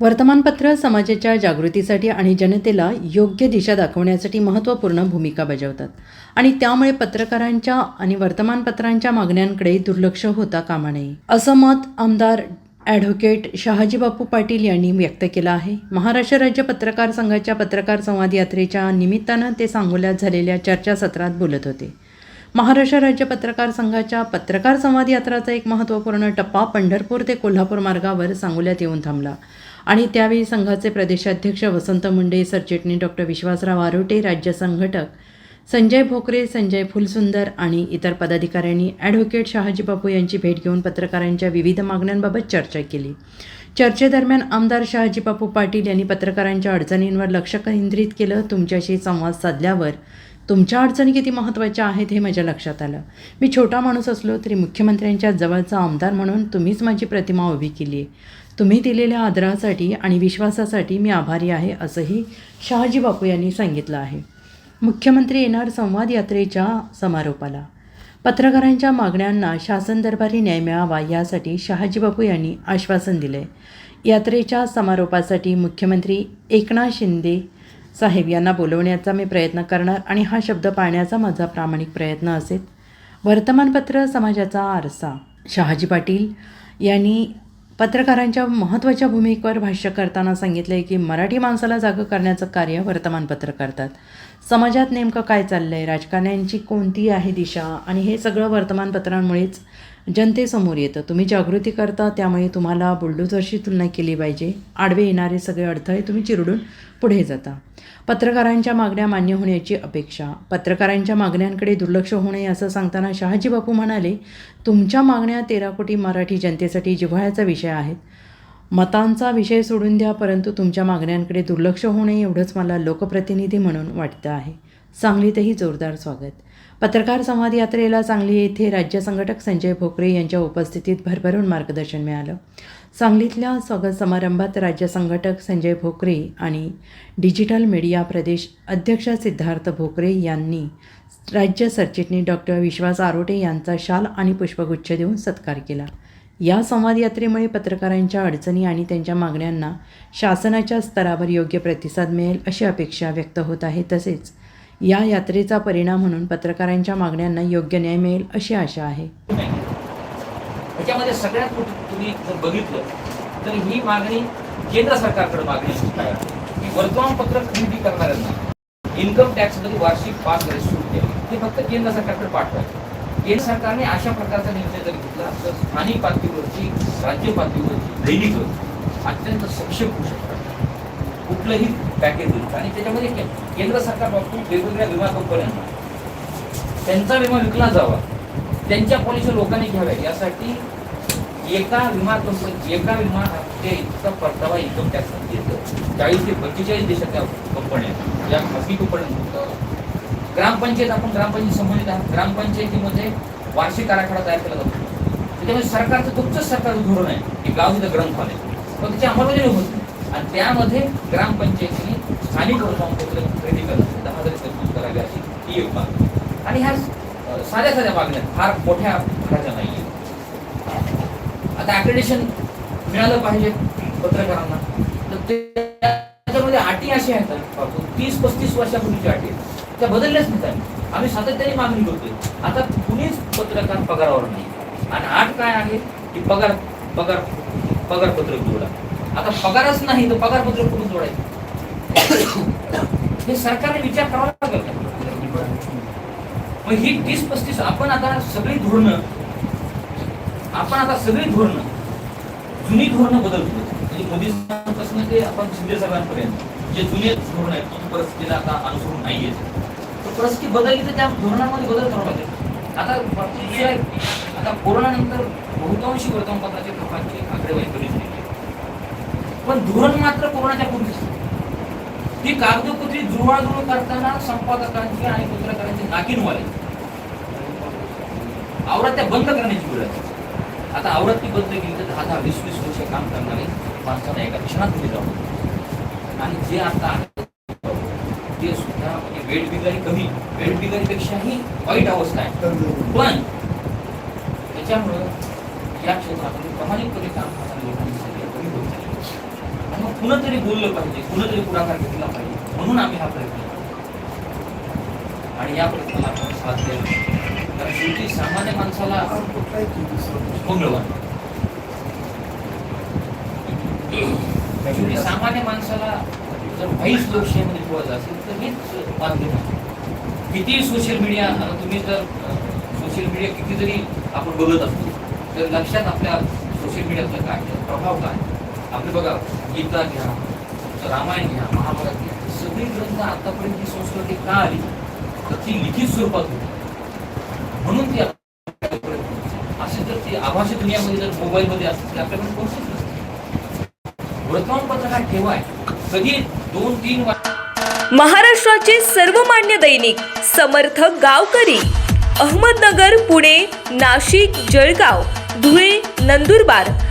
वर्तमानपत्र समाजाच्या जागृतीसाठी आणि जनतेला योग्य दिशा दाखवण्यासाठी महत्त्वपूर्ण भूमिका बजावतात. आणि त्यामुळे पत्रकारांच्या आणि वर्तमानपत्रांच्या मागण्यांकडे दुर्लक्ष होता कामा नये. असं मत आमदार ॲडव्होकेट शहाजी बापू पाटील यांनी व्यक्त केलं आहे. महाराष्ट्र राज्य पत्रकार संघाच्या पत्रकार संवाद यात्रेच्या निमित्तानं ते सांगोल्यात झालेल्या चर्चासत्रात बोलत होते. महाराष्ट्र राज्य पत्रकार संघाच्या पत्रकार संवाद यात्राचा एक महत्त्वपूर्ण टप्पा पंढरपूर ते कोल्हापूर मार्गावर सांगोल्यात येऊन थांबला. आणि त्यावेळी संघाचे प्रदेशाध्यक्ष वसंत मुंडे सरचिटणीस डॉक्टर विश्वासराव आरोटे राज्य संघटक संजय भोकरे संजय फुलसुंदर आणि इतर पदाधिकाऱ्यांनी ॲडव्होकेट शहाजी बापू यांची भेट घेऊन पत्रकारांच्या विविध मागण्यांबाबत चर्चा केली. चर्चेदरम्यान आमदार शहाजी बापू पाटील यांनी पत्रकारांच्या अडचणींवर लक्ष केंद्रित केलं. तुमच्याशी संवाद साधल्यावर तुमच्या अडचणी किती महत्त्वाच्या आहेत हे माझ्या लक्षात आलं. मी छोटा माणूस असलो तरी मुख्यमंत्र्यांच्या जवळचा आमदार म्हणून तुम्हीच माझी प्रतिमा उभी केली आहे तुम्ही दिलेल्या आदरासाठी आणि विश्वासासाठी मी आभारी आहे असंही शहाजी बापू यांनी सांगितलं आहे. मुख्यमंत्री येणार संवाद यात्रेच्या समारोपाला. पत्रकारांच्या मागण्यांना शासन दरबारी न्याय मिळावा यासाठी शहाजी बापू यांनी आश्वासन दिले यात्रेच्या समारोपासाठी मुख्यमंत्री एकनाथ शिंदे साहेब यांना बोलवण्याचा मी प्रयत्न करणार आणि हा शब्द पाळण्याचा माझा प्रामाणिक प्रयत्न असेल. वर्तमानपत्र समाजाचा आरसा. शहाजी पाटील यांनी पत्रकारांच्या महत्त्वाच्या भूमिकेवर भाष्य करताना सांगितलं आहे की मराठी माणसाला जागं करण्याचं कार्य वर्तमानपत्र करतात. समाजात नेमकं काय चाललं आहे राजकारण्यांची कोणती आहे दिशा? आणि हे सगळं वर्तमानपत्रांमुळेच जनतेसमोर येतं. तुम्ही जागृती करता त्यामुळे तुम्हाला बुलडोजरशी तुलना केली पाहिजे. आडवे येणारे सगळे अडथळे तुम्ही चिरडून पुढे जाता. पत्रकारांच्या मागण्या मान्य होण्याची अपेक्षा. पत्रकारांच्या मागण्यांकडे दुर्लक्ष होणे असं सांगताना शहाजी बापू म्हणाले तुमच्या मागण्या तेरा कोटी मराठी जनतेसाठी जिव्हाळ्याचा विषय आहेत. मतांचा विषय सोडून द्या परंतु तुमच्या मागण्यांकडे दुर्लक्ष होणे एवढंच मला लोकप्रतिनिधी म्हणून वाटतं आहे. सांगलीतही जोरदार स्वागत. पत्रकार संवाद यात्रेला सांगली येथे राज्य संघटक संजय भोकरे यांच्या उपस्थितीत भरभरून मार्गदर्शन मिळालं. सांगलीतल्या स्वागत समारंभात राज्य संघटक संजय भोकरे आणि डिजिटल मीडिया प्रदेश अध्यक्ष सिद्धार्थ भोकरे यांनी राज्य सरचिटणीस डॉक्टर विश्वास आरोटे यांचा शाल आणि पुष्पगुच्छ देऊन सत्कार केला. या संवाद यात्रेमुळे पत्रकारांच्या अडचणी आणि त्यांच्या मागण्यांना शासनाच्या स्तरावर योग्य प्रतिसाद मिळेल अशी अपेक्षा व्यक्त होत आहे. तसेच या यात्रेचा परिणाम म्हणून पत्रकारांच्या मागण्यांना योग्य न्याय मिळेल अशी आशा आहे. त्याच्यामध्ये सगळ्यात मोठी तुम्ही जर बघितलं तर ही मागणी केंद्र सरकारकडे मागणी काय की वर्तमानपत्र खरेदी करणाऱ्यांना इन्कम टॅक्समध्ये वार्षिक पाच वर्ष सूट द्यावी ते फक्त केंद्र सरकारकडे पाठवायचं. केंद्र सरकारने अशा प्रकारचा निर्णय जर घेतला तर स्थानिक पातळीवरची राज्य पातळीवरची दैनिक अत्यंत सक्षम होऊ शकतात. कुठलंही पॅकेज होईल. आणि त्याच्यामध्ये केंद्र सरकार बाबतीत वेगवेगळ्या विमा कंपन्यांना त्यांचा विमा विकला जावा. त्यांच्या पॉलिसी लोकांनी घ्याव्या. यासाठी एका विमा कंपनी एका विमा हप्ते इतका परतावा इन्कम टॅक्स येतं. चाळीस ते पंचेचाळीस देशातल्या कंपन्या या खासगी कंपन्या ग्रामपंचायत आपण ग्रामपंचायत संबंधित आहात. ग्रामपंचायतीमध्ये वार्षिक आराखडा तयार केला जातो. त्याच्यामध्ये सरकारचं तुमचंच सरकारचं धोरण आहे. की गाव तिथं ग्रंथालय. पण त्याची अंमलबजावणी होत आणि त्यामध्ये ग्रामपंचायतीने स्थानिक वर्तमानपत्र खरेदी करणं दहा हजार तरतूद करावी अशी ही एक मागणी. आणि ह्या साध्या साध्या मागण्या फार मोठ्या भराच्या नाही आहेत आता अक्रेडिशन मिळालं पाहिजे पत्रकारांना. तर ते- त्याच्यामध्ये अटी अशी आहेत तीस पस्तीस वर्षापूर्वीच्या अटी आहेत. त्या बदलल्याच नाही आम्ही. आम्ही सातत्याने मागणी करतोय. आता कुणीच पत्रकार पगारावर नाही आणि आठ काय आहे? की पगार पगार पगारपत्रक जोडा. आता पगारच नाही तर पगारपत्रक कुठून जोडायचं हे सरकारने विचार करावा लागेल. मग ही तीस पस्तीस आपण आता सगळी धोरणं आपण आता सगळी धोरणं जुनी धोरणं बदलतो. म्हणजे मोदी साहेबांपासून ते आपण शिंदे साहेबांपर्यंत जे जुने धोरण आहेत तो परिस्थितीला आता अनुसरून नाहीये. तर परिस्थिती बदलली तर त्या धोरणामध्ये बदल करावा लागेल. आता आता कोरोनानंतर बहुतांशी वर्तमानपत्राचे लोकांची आकडेवारी कधीच पण धोरण मात्र कोरोनाच्या पूर्वीच ती कागदोपत्री जुळवाजुळव करताना संपादकांची आणि पत्रकारांची नाकीन व्हावी. आवरात त्या बंद करण्याची वेळ आहे. आता आवरात ती बंद केली तर दहा दहा वीस वीस वर्ष काम करणारे माणसांना एका क्षणात दिले जाऊ आणि जे आता ते सुद्धा म्हणजे वेट बिगारी कमी वेट बिगारीपेक्षाही वाईट अवस्था आहे. पण त्याच्यामुळं या क्षेत्रात प्रामाणिकपणे काम करणाऱ्या लोकांनी संख्या कमी होत चालली आहे. आणि मग कुणतरी बोललं पाहिजे कुणतरी पुढाकार घेतला पाहिजे म्हणून आम्ही हा प्रयत्न करतो. आणि या प्रयत्नाला आपण साथ द्यायला कारण शेवटी सामान्य माणसाला मंगळवार. सामान्य माणसाला जर व्हाईस लोकशाहीमध्ये ठेवायचं असेल तर हेच माध्यम आहे किती सोशल मीडिया तुम्ही जर सोशल मीडिया किती जरी आपण बघत असतो तर लक्षात आपल्या सोशल मीडियातलं काय प्रभाव काय आपले बघा गीता घ्या रामायण घ्या महाभारत घ्या ही सगळी ग्रंथ आतापर्यंत ही संस्कृती का आली तर ती लिखित स्वरूपात होती. म्हणून ती असे जर ती आभासी दुनियामध्ये जर मोबाईलमध्ये असते तर आपल्याकडे पोहोचत नसते. वर्तमानपत्र काय ठेवाय कधी दोन तीन महाराष्ट्राचे सर्वमान्य दैनिक समर्थ गावकरी अहमदनगर पुणे नाशिक जळगाव धुळे नंदुरबार